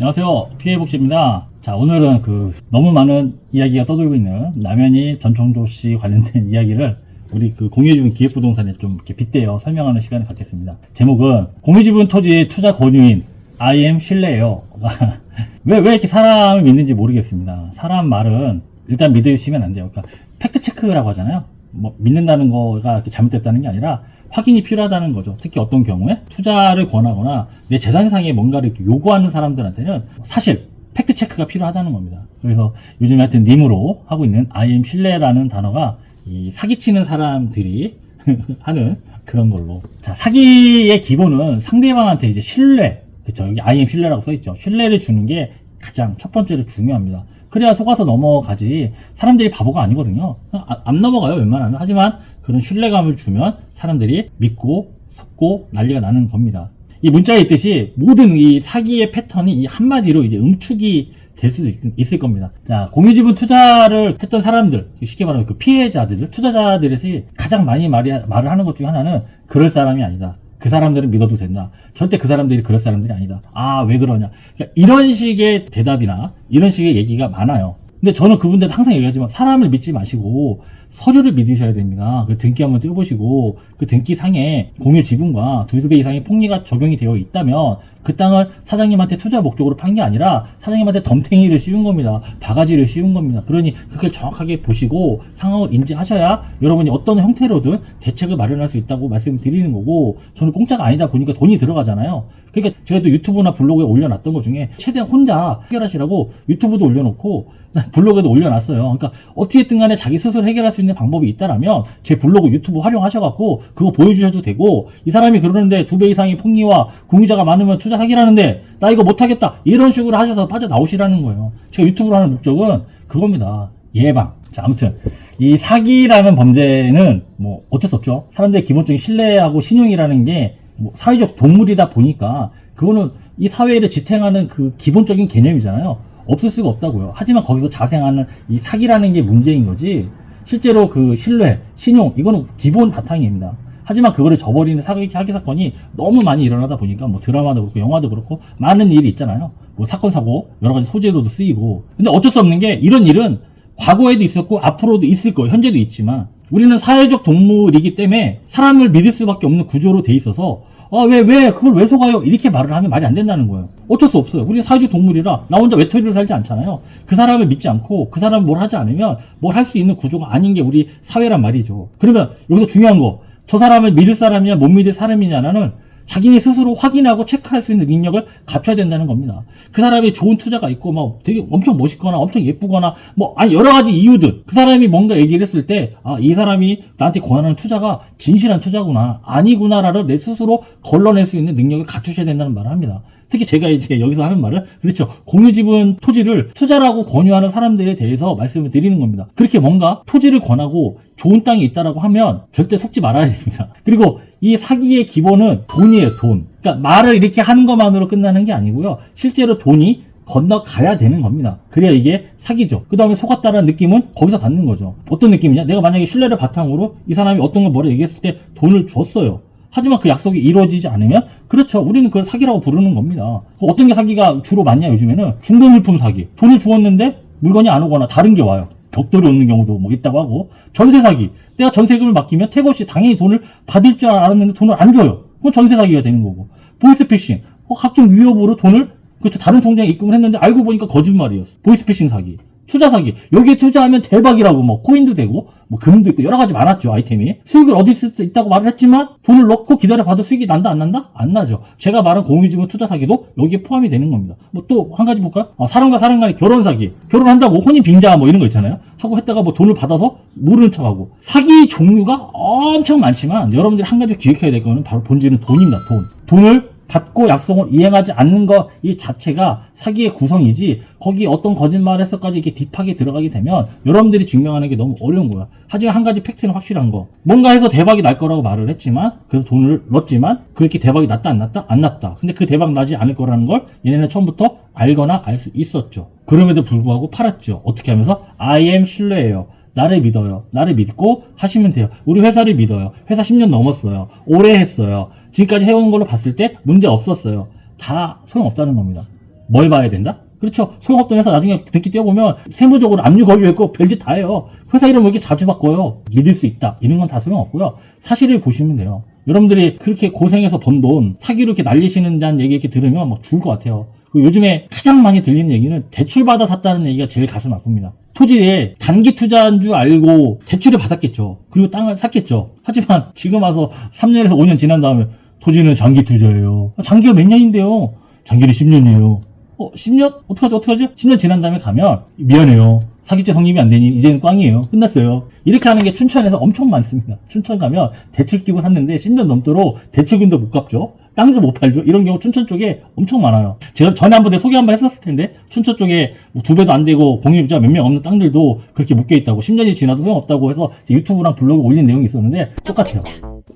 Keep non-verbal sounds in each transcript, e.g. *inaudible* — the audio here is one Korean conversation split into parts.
안녕하세요. 피해복지입니다. 자, 오늘은 그 너무 많은 이야기가 떠돌고 있는 남현이 전청조 씨 관련된 *laughs* 이야기를 우리 그 공유지분 기획부동산에 좀 이렇게 빗대어 설명하는 시간을 갖겠습니다. 제목은 공유지분 토지 투자 권유인 IM 신뢰예요. *laughs* 왜, 왜 이렇게 사람을 믿는지 모르겠습니다. 사람 말은 일단 믿으시면 안 돼요. 그러니까 팩트체크라고 하잖아요. 뭐 믿는다는 거가 잘못됐다는 게 아니라 확인이 필요하다는 거죠. 특히 어떤 경우에 투자를 권하거나 내 재산상에 뭔가를 요구하는 사람들한테는 사실 팩트 체크가 필요하다는 겁니다. 그래서 요즘 하여튼 님으로 하고 있는 IM 신뢰라는 단어가 이 사기치는 사람들이 *laughs* 하는 그런 걸로. 자, 사기의 기본은 상대방한테 이제 신뢰, 그쵸. 여기 IM 신뢰라고 써 있죠. 신뢰를 주는 게 가장 첫 번째로 중요합니다. 그래야 속아서 넘어가지. 사람들이 바보가 아니거든요. 아- 안 넘어가요, 웬만하면. 하지만 그런 신뢰감을 주면 사람들이 믿고 속고 난리가 나는 겁니다. 이 문자에 있듯이 모든 이 사기의 패턴이 이 한마디로 이제 응축이 될 수도 있, 있을 겁니다. 자, 공유지분 투자를 했던 사람들, 쉽게 말하면 그 피해자들, 투자자들에서 가장 많이 말이, 말을 하는 것 중에 하나는 그럴 사람이 아니다. 그 사람들은 믿어도 된다. 절대 그 사람들이 그럴 사람들이 아니다. 아, 왜 그러냐. 그러니까 이런 식의 대답이나 이런 식의 얘기가 많아요. 근데 저는 그분들한테 항상 얘기하지만 사람을 믿지 마시고 서류를 믿으셔야 됩니다. 그 등기 한번 떼보시고 그 등기 상에 공유 지분과 두 배 이상의 폭리가 적용이 되어 있다면 그 땅을 사장님한테 투자 목적으로 판 게 아니라 사장님한테 덤탱이를 씌운 겁니다. 바가지를 씌운 겁니다. 그러니 그걸 정확하게 보시고 상황을 인지하셔야 여러분이 어떤 형태로든 대책을 마련할 수 있다고 말씀드리는 거고 저는 공짜가 아니다 보니까 돈이 들어가잖아요. 그러니까 제가 또 유튜브나 블로그에 올려놨던 것 중에 최대한 혼자 해결하시라고 유튜브도 올려놓고 *laughs* 블로그에도 올려놨어요. 그러니까 어떻게든 간에 자기 스스로 해결할 수 있는 방법이 있다라면 제 블로그 유튜브 활용하셔갖고 그거 보여주셔도 되고 이 사람이 그러는데 두 배 이상의 폭리와 공유자가 많으면 투자 사기라는데 나 이거 못하겠다 이런 식으로 하셔서 빠져나오시라는 거예요. 제가 유튜브를 하는 목적은 그겁니다. 예방. 자, 아무튼 이 사기라는 범죄는 뭐 어쩔 수 없죠. 사람들의 기본적인 신뢰하고 신용이라는 게 뭐 사회적 동물이다 보니까 그거는 이 사회를 지탱하는 그 기본적인 개념이잖아요. 없을 수가 없다고요. 하지만 거기서 자생하는 이 사기라는 게 문제인 거지. 실제로 그 신뢰, 신용 이거는 기본 바탕입니다. 하지만 그거를 저버리는 사기, 사기 사건이 너무 많이 일어나다 보니까 뭐 드라마도 그렇고 영화도 그렇고 많은 일이 있잖아요. 뭐 사건 사고 여러 가지 소재로도 쓰이고. 근데 어쩔 수 없는 게 이런 일은 과거에도 있었고 앞으로도 있을 거예요. 현재도 있지만 우리는 사회적 동물이기 때문에 사람을 믿을 수밖에 없는 구조로 돼 있어서 아 왜 왜 그걸 왜 속아요 이렇게 말을 하면 말이 안 된다는 거예요. 어쩔 수 없어요. 우리는 사회적 동물이라 나 혼자 외톨이로 살지 않잖아요. 그 사람을 믿지 않고 그 사람을 뭘 하지 않으면 뭘 할 수 있는 구조가 아닌 게 우리 사회란 말이죠. 그러면 여기서 중요한 거 저 사람을 믿을 사람이냐 못 믿을 사람이냐는 자기네 스스로 확인하고 체크할 수 있는 능력을 갖춰야 된다는 겁니다. 그 사람이 좋은 투자가 있고 막 되게 엄청 멋있거나 엄청 예쁘거나 뭐 아니 여러 가지 이유들 그 사람이 뭔가 얘기를 했을 때 아 이 사람이 나한테 권하는 투자가 진실한 투자구나 아니구나라를 내 스스로 걸러낼 수 있는 능력을 갖추셔야 된다는 말을 합니다. 특히 제가 이제 여기서 하는 말은 그렇죠 공유 지분 토지를 투자라고 권유하는 사람들에 대해서 말씀을 드리는 겁니다. 그렇게 뭔가 토지를 권하고 좋은 땅이 있다라고 하면 절대 속지 말아야 됩니다. *laughs* 그리고 이 사기의 기본은 돈이에요, 돈. 그러니까 말을 이렇게 하는 것만으로 끝나는 게 아니고요. 실제로 돈이 건너가야 되는 겁니다. 그래야 이게 사기죠. 그 다음에 속았다는 느낌은 거기서 받는 거죠. 어떤 느낌이냐? 내가 만약에 신뢰를 바탕으로 이 사람이 어떤 걸 뭐라 얘기했을 때 돈을 줬어요. 하지만 그 약속이 이루어지지 않으면 그렇죠. 우리는 그걸 사기라고 부르는 겁니다. 그 어떤 게 사기가 주로 많냐 요즘에는 중고물품 사기. 돈을 주었는데 물건이 안 오거나 다른 게 와요. 벽돌이 오는 경우도 뭐 있다고 하고 전세 사기. 내가 전세금을 맡기면 태거 없이 당연히 돈을 받을 줄 알았는데 돈을 안 줘요. 그건 전세 사기가 되는 거고. 보이스피싱. 어, 각종 위협으로 돈을 그렇죠. 다른 통장에 입금을 했는데 알고 보니까 거짓말이었어. 보이스피싱 사기. 투자 사기. 여기에 투자하면 대박이라고 뭐 코인도 되고 뭐 금도 있고 여러 가지 많았죠 아이템이. 수익을 얻을 수 있다고 말을 했지만 돈을 넣고 기다려 봐도 수익이 난다 안 난다? 안 나죠. 제가 말한 공유지분 투자 사기도 여기에 포함이 되는 겁니다. 뭐 또 한 가지 볼까요? 아, 사람과 사람 간의 결혼 사기. 결혼한다고 혼인 빙자 뭐 이런 거 있잖아요. 하고 했다가 뭐 돈을 받아서 모르는 척하고 사기 종류가 엄청 많지만 여러분들이 한 가지 기억해야 될 거는 바로 본질은 돈입니다. 돈. 돈을 받고 약속을 이행하지 않는 것 이 자체가 사기의 구성이지 거기 어떤 거짓말에서까지 이렇게 딥하게 들어가게 되면 여러분들이 증명하는 게 너무 어려운 거야. 하지만 한 가지 팩트는 확실한 거. 뭔가 해서 대박이 날 거라고 말을 했지만 그래서 돈을 넣었지만 그렇게 대박이 났다 안 났다 안 났다. 근데 그 대박 나지 않을 거라는 걸 얘네는 처음부터 알거나 알 수 있었죠. 그럼에도 불구하고 팔았죠. 어떻게 하면서 I am 신뢰예요. 나를 믿어요. 나를 믿고 하시면 돼요. 우리 회사를 믿어요. 회사 10년 넘었어요. 오래 했어요. 지금까지 해온 걸로 봤을 때 문제 없었어요. 다 소용없다는 겁니다. 뭘 봐야 된다? 그렇죠. 소용없던 회사 나중에 등기 떼어보면 세무적으로 압류 걸려있고 별짓 다 해요. 회사 이름 왜 이렇게 자주 바꿔요? 믿을 수 있다. 이런 건 다 소용없고요. 사실을 보시면 돼요. 여러분들이 그렇게 고생해서 번 돈 사기로 이렇게 날리시는 다는 얘기 이렇게 들으면 막 죽을 것 같아요. 그리고 요즘에 가장 많이 들리는 얘기는 대출받아 샀다는 얘기가 제일 가슴 아픕니다. 토지에 단기 투자한 줄 알고 대출을 받았겠죠. 그리고 땅을 샀겠죠. 하지만 지금 와서 3년에서 5년 지난 다음에 토지는 장기 투자예요. 장기가 몇 년인데요? 장기는 10년이에요. 어, 10년? 어떡하지, 어떡하지? 10년 지난 다음에 가면, 미안해요. 사기죄 성립이 안 되니, 이제는 꽝이에요. 끝났어요. 이렇게 하는 게 춘천에서 엄청 많습니다. 춘천 가면 대출 끼고 샀는데 10년 넘도록 대출금도 못 갚죠. 땅도 못 팔죠. 이런 경우 춘천 쪽에 엄청 많아요. 제가 전에 한번 내가 소개 한 번 했었을 텐데, 춘천 쪽에 두 배도 안 되고 공유자 몇 명 없는 땅들도 그렇게 묶여 있다고, 10년이 지나도 소용없다고 해서 유튜브랑 블로그 올린 내용이 있었는데, 똑같아요.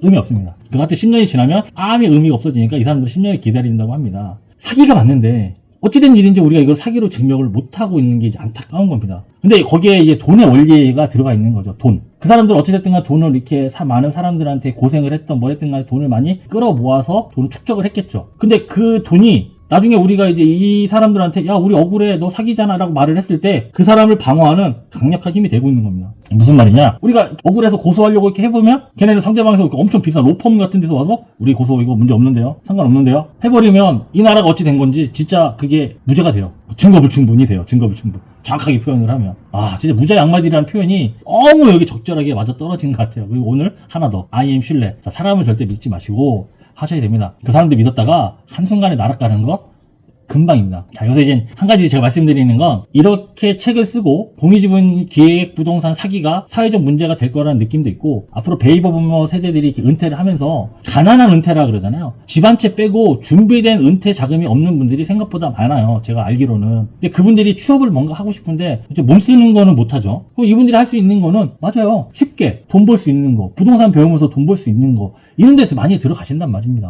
의미 없습니다. 그 같은 10년이 지나면 아무 의미가 없어지니까 이 사람들은 10년을 기다린다고 합니다. 사기가 맞는데 어찌된 일인지 우리가 이걸 사기로 증명을 못하고 있는 게 이제 안타까운 겁니다. 근데 거기에 이제 돈의 원리가 들어가 있는 거죠. 돈. 그 사람들 어찌됐든 간 돈을 이렇게 사- 많은 사람들한테 고생을 했던 뭐 했든 간에 돈을 많이 끌어 모아서 돈을 축적을 했겠죠. 근데 그 돈이 나중에 우리가 이제 이 사람들한테 야 우리 억울해 너 사기잖아 라고 말을 했을 때 그 사람을 방어하는 강력한 힘이 되고 있는 겁니다. 무슨 말이냐? 우리가 억울해서 고소하려고 이렇게 해보면 걔네는 상대방에서 엄청 비싼 로펌 같은 데서 와서 우리 고소 이거 문제 없는데요? 상관없는데요? 해버리면 이 나라가 어찌 된 건지 진짜 그게 무죄가 돼요. 증거불충분이 돼요. 증거불충분. 정확하게 표현을 하면. 아 진짜 무죄 양마디라는 표현이 너무 여기 적절하게 맞아 떨어진 것 같아요. 그리고 오늘 하나 더. I am 신뢰. 자 사람을 절대 믿지 마시고 하셔야 됩니다. 그 사람들 믿었다가 한순간에 날아가는 거 금방입니다. 자, 여기서 이제 한 가지 제가 말씀드리는 건 이렇게 책을 쓰고 공유지분 기획 부동산 사기가 사회적 문제가 될 거라는 느낌도 있고 앞으로 베이버 부모 세대들이 이렇게 은퇴를 하면서 가난한 은퇴라 그러잖아요. 집 한 채 빼고 준비된 은퇴 자금이 없는 분들이 생각보다 많아요. 제가 알기로는. 근데 그분들이 취업을 뭔가 하고 싶은데 몸 쓰는 거는 못하죠. 이분들이 할 수 있는 거는 맞아요. 쉽게 돈 벌 수 있는 거, 부동산 배우면서 돈 벌 수 있는 거 이런 데서 많이 들어가신단 말입니다.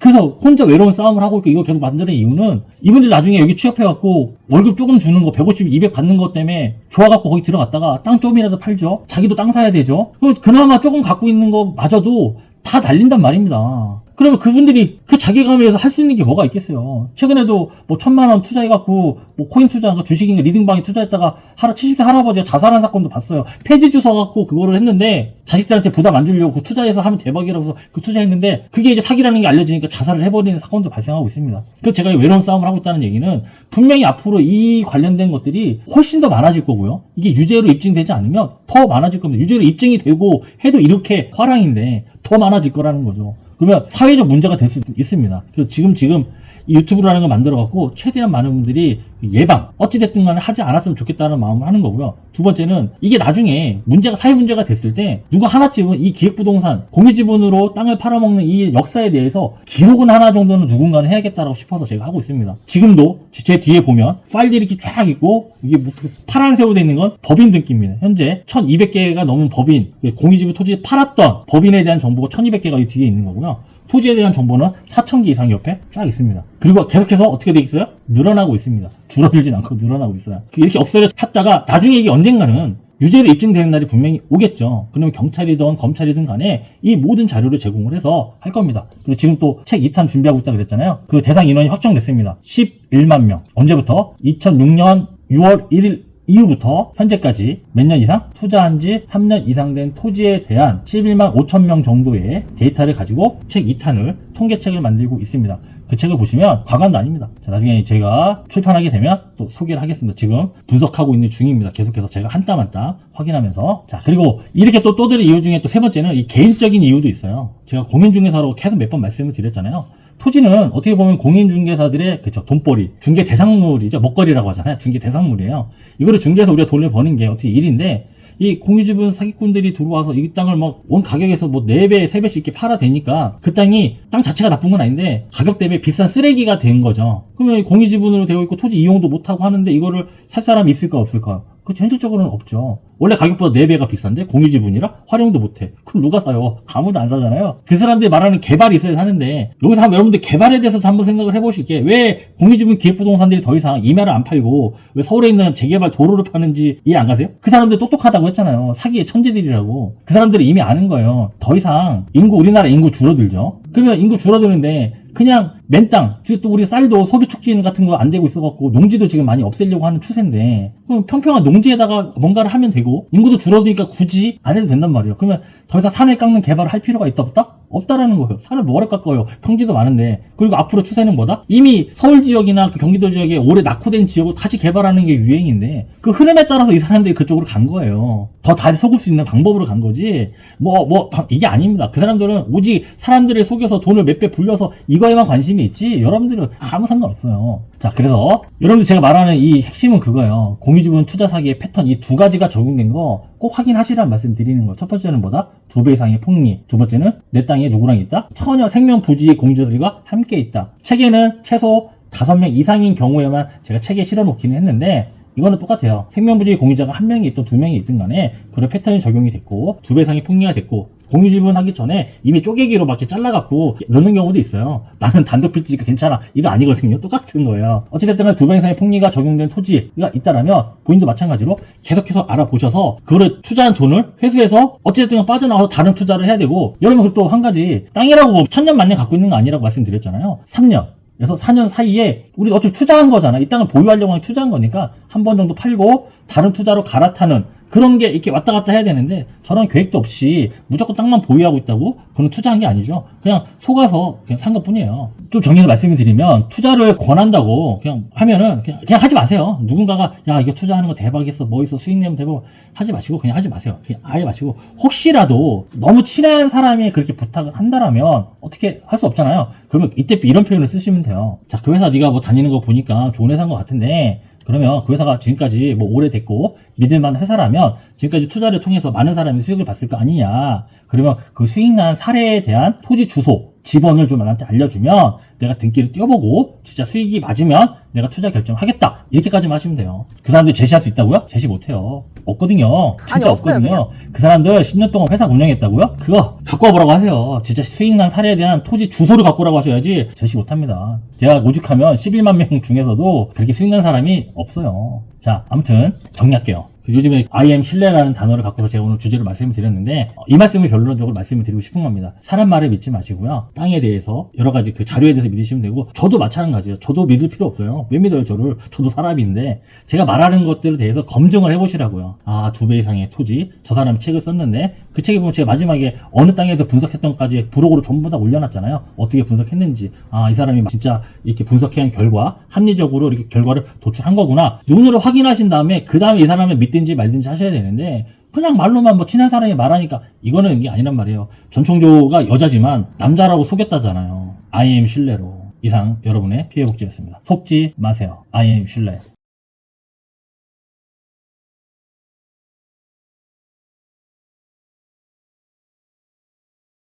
그래서 혼자 외로운 싸움을 하고 있고 이거 계속 만드는 이유는 이분들 나중에 여기 취업해갖고 월급 조금 주는 거 150, 200 받는 것 때문에 좋아갖고 거기 들어갔다가 땅 조금이라도 팔죠. 자기도 땅 사야 되죠. 그럼 그나마 조금 갖고 있는 거 마저도 다 날린단 말입니다. 그러면 그분들이 그 자기감에 서 할 수 있는 게 뭐가 있겠어요. 최근에도 뭐 천만 원 투자해갖고 뭐 코인 투자인가 주식인가 리딩방에 투자했다가 하루 70대 할아버지가 자살한 사건도 봤어요. 폐지 주서 갖고 그거를 했는데 자식들한테 부담 안 주려고 그 투자해서 하면 대박이라고 해서 그 투자했는데 그게 이제 사기라는 게 알려지니까 자살을 해버리는 사건도 발생하고 있습니다. 그래서 제가 이 외로운 싸움을 하고 있다는 얘기는 분명히 앞으로 이 관련된 것들이 훨씬 더 많아질 거고요. 이게 유죄로 입증되지 않으면 더 많아질 겁니다. 유죄로 입증이 되고 해도 이렇게 화랑인데 더 많아질 거라는 거죠. 그러면 사회적 문제가 될 수도 있습니다. 그래서 지금 지금 이 유튜브라는 걸 만들어 갖고 최대한 많은 분들이 예방 어찌됐든 간에 하지 않았으면 좋겠다는 마음을 하는 거고요. 두 번째는 이게 나중에 문제가 사회 문제가 됐을 때 누가 하나쯤은 이 기획부동산 공유지분으로 땅을 팔아먹는 이 역사에 대해서 기록은 하나 정도는 누군가는 해야겠다라고 싶어서 제가 하고 있습니다. 지금도 제- 제 뒤에 보면 파일들이 이렇게 쫙 있고 이게 뭐 파란색으로 되어 있는 건 법인 등기입니다. 현재 1200개가 넘은 법인 공유지분 토지 팔았던 법인에 대한 정보가 1200개가 이 뒤에 있는 거고요. 토지에 대한 정보는 4,000개 이상 옆에 쫙 있습니다. 그리고 계속해서 어떻게 돼 있어요? 늘어나고 있습니다. 줄어들진 않고 늘어나고 있어요. 이렇게 억서를 했다가 나중에 이게 언젠가는 유죄로 입증되는 날이 분명히 오겠죠. 그러면 경찰이든 검찰이든 간에 이 모든 자료를 제공을 해서 할 겁니다. 그리고 지금 또 책 2탄 준비하고 있다고 그랬잖아요. 그 대상 인원이 확정됐습니다. 11만 명. 언제부터? 2006년 6월 1일 이후부터 현재까지 몇 년 이상 투자한 지 3년 이상 된 토지에 대한 11만 5천 명 정도의 데이터를 가지고 책 2탄을 통계책을 만들고 있습니다. 그 책을 보시면 과관도 아닙니다. 자, 나중에 제가 출판하게 되면 또 소개를 하겠습니다. 지금 분석하고 있는 중입니다. 계속해서 제가 한 땀 한 땀 확인하면서. 자, 그리고 이렇게 또 떠들 이유 중에 또 세 번째는 이 개인적인 이유도 있어요. 제가 공인중개사로 계속 몇 번 말씀을 드렸잖아요. 토지는 어떻게 보면 공인중개사들의 그쵸 돈벌이 중개 대상물이죠 먹거리라고 하잖아요 중개 대상물이에요 이거를 중개해서 우리가 돈을 버는 게 어떻게 일인데 이 공유지분 사기꾼들이 들어와서 이 땅을 막 원 가격에서 뭐 4배, 3배씩 이렇게 팔아 대니까 그 땅이 땅 자체가 나쁜 건 아닌데 가격 대비 비싼 쓰레기가 된 거죠. 그러면 이 공유지분으로 되어 있고 토지 이용도 못하고 하는데 이거를 살 사람이 있을까 없을까? 그 현실적으로는 없죠. 원래 가격보다 4배가 비싼데 공유지분이라 활용도 못해. 그럼 누가 사요? 아무도 안 사잖아요. 그 사람들이 말하는 개발이 있어야 사는데 여기서 한번 여러분들 개발에 대해서도 한번 생각을 해보실게. 왜 공유지분 기획부동산들이 더 이상 임야를 안 팔고 왜 서울에 있는 재개발 도로를 파는지 이해 안 가세요? 그 사람들 똑똑하다고 했잖아요. 사기의 천재들이라고. 그 사람들이 이미 아는 거예요. 더 이상 인구 우리나라 인구 줄어들죠. 그러면 인구 줄어드는데 그냥 맨땅, 또 우리 쌀도 소비 촉진 같은 거 안 되고 있어갖고 농지도 지금 많이 없애려고 하는 추세인데 그럼 평평한 농지에다가 뭔가를 하면 되고 인구도 줄어드니까 굳이 안 해도 된단 말이에요. 그러면 더 이상 산을 깎는 개발을 할 필요가 있다 없다? 없다라는 거예요. 산을 뭐하러 깎아요? 평지도 많은데 그리고 앞으로 추세는 뭐다? 이미 서울 지역이나 그 경기도 지역에 오래 낙후된 지역을 다시 개발하는 게 유행인데 그 흐름에 따라서 이 사람들이 그쪽으로 간 거예요. 더 다시 속을 수 있는 방법으로 간 거지. 뭐뭐 이게 아닙니다. 그 사람들은 오직 사람들을 속여서 돈을 몇 배 불려서 이거에만 관심이 있지. 여러분들은 아무 상관없어요. 자 그래서 여러분들 제가 말하는 이 핵심은 그거예요. 공유지분 투자 사기의 패턴 이 두 가지가 적용된 거 꼭 확인하시라는 말씀 드리는 거. 첫 번째는 뭐다? 두 배 이상의 폭리. 두 번째는 내 땅에 누구랑 있다? 처녀 생명 부지 공주들과 함께 있다. 책에는 최소 다섯 명 이상인 경우에만 제가 책에 실어 놓기는 했는데 이거는 똑같아요. 생명부지 공유자가 한 명이 있든 두 명이 있든 간에 그런 패턴이 적용이 됐고 두 배 이상의 폭리가 됐고 공유 지분 하기 전에 이미 쪼개기로 막 이렇게 잘라갖고 넣는 경우도 있어요. 나는 단독 필지니까 괜찮아. 이거 아니거든요. 똑같은 거예요. 어찌됐든 두 배 이상의 폭리가 적용된 토지가 있다라면 본인도 마찬가지로 계속해서 알아보셔서 그거를 투자한 돈을 회수해서 어찌됐든 빠져나와서 다른 투자를 해야 되고 여러분 그리고 또 한 가지 땅이라고 뭐 천년 만년 갖고 있는 거 아니라고 말씀드렸잖아요. 3년. 그래서 4년 사이에 우리 어차피 투자한 거잖아. 이 땅을 보유하려고 하면 투자한 거니까 한 번 정도 팔고 다른 투자로 갈아타는 그런 게 이렇게 왔다 갔다 해야 되는데 저런 계획도 없이 무조건 땅만 보유하고 있다고 그건 투자한 게 아니죠. 그냥 속아서 그냥 산 것 뿐이에요. 좀 정리해서 말씀을 드리면 투자를 권한다고 그냥 하면은 그냥, 그냥 하지 마세요. 누군가가 야 이거 투자하는 거 대박이었어 뭐 있어 수익 내면 대박 하지 마시고 그냥 하지 마세요. 그냥 아예 마시고 혹시라도 너무 친한 사람이 그렇게 부탁을 한다라면 어떻게 할 수 없잖아요. 그러면 이때 이런 표현을 쓰시면 돼요. 자 그 회사 네가 뭐 다니는 거 보니까 좋은 회사인 것 같은데 그러면 그 회사가 지금까지 뭐 오래됐고 믿을만한 회사라면 지금까지 투자를 통해서 많은 사람이 수익을 봤을 거 아니냐. 그러면 그 수익 난 사례에 대한 토지 주소, 집원을 좀 나한테 알려주면 내가 등기를 띄워보고 진짜 수익이 맞으면 내가 투자 결정하겠다. 이렇게까지만 하시면 돼요. 그 사람들 제시할 수 있다고요? 제시 못해요. 없거든요. 진짜 아니, 없어요, 없거든요. 그 사람들 10년 동안 회사 운영했다고요? 그거 갖고 와보라고 하세요. 진짜 수익난 사례에 대한 토지 주소를 갖고 오라고 하셔야지 제시 못합니다. 제가 오죽하면 11만 명 중에서도 그렇게 수익난 사람이 없어요. 자, 아무튼 정리할게요. 그 요즘에 I am 신뢰라는 단어를 갖고서 제가 오늘 주제를 말씀을 드렸는데 어, 이 말씀을 결론적으로 말씀을 드리고 싶은 겁니다. 사람 말을 믿지 마시고요. 땅에 대해서 여러 가지 그 자료에 대해서 믿으시면 되고 저도 마찬가지예요. 저도 믿을 필요 없어요. 왜 믿어요 저를? 저도 사람인데 제가 말하는 것들에 대해서 검증을 해보시라고요. 아 두 배 이상의 토지 저 사람이 책을 썼는데 그 책에 보면 제가 마지막에 어느 땅에서 분석했던 것까지 부록으로 전부 다 올려놨잖아요. 어떻게 분석했는지 아 이 사람이 진짜 이렇게 분석한 결과 합리적으로 이렇게 결과를 도출한 거구나. 눈으로 확인하신 다음에 그 다음에 이 사람을 믿든지 말든지 하셔야 되는데 그냥 말로만 뭐 친한 사람이 말하니까 이거는 이게 아니란 말이에요. 전총조가 여자지만 남자라고 속였다잖아요. I am 신뢰로. 이상 여러분의 피해 복지였습니다. 속지 마세요. I am 신뢰.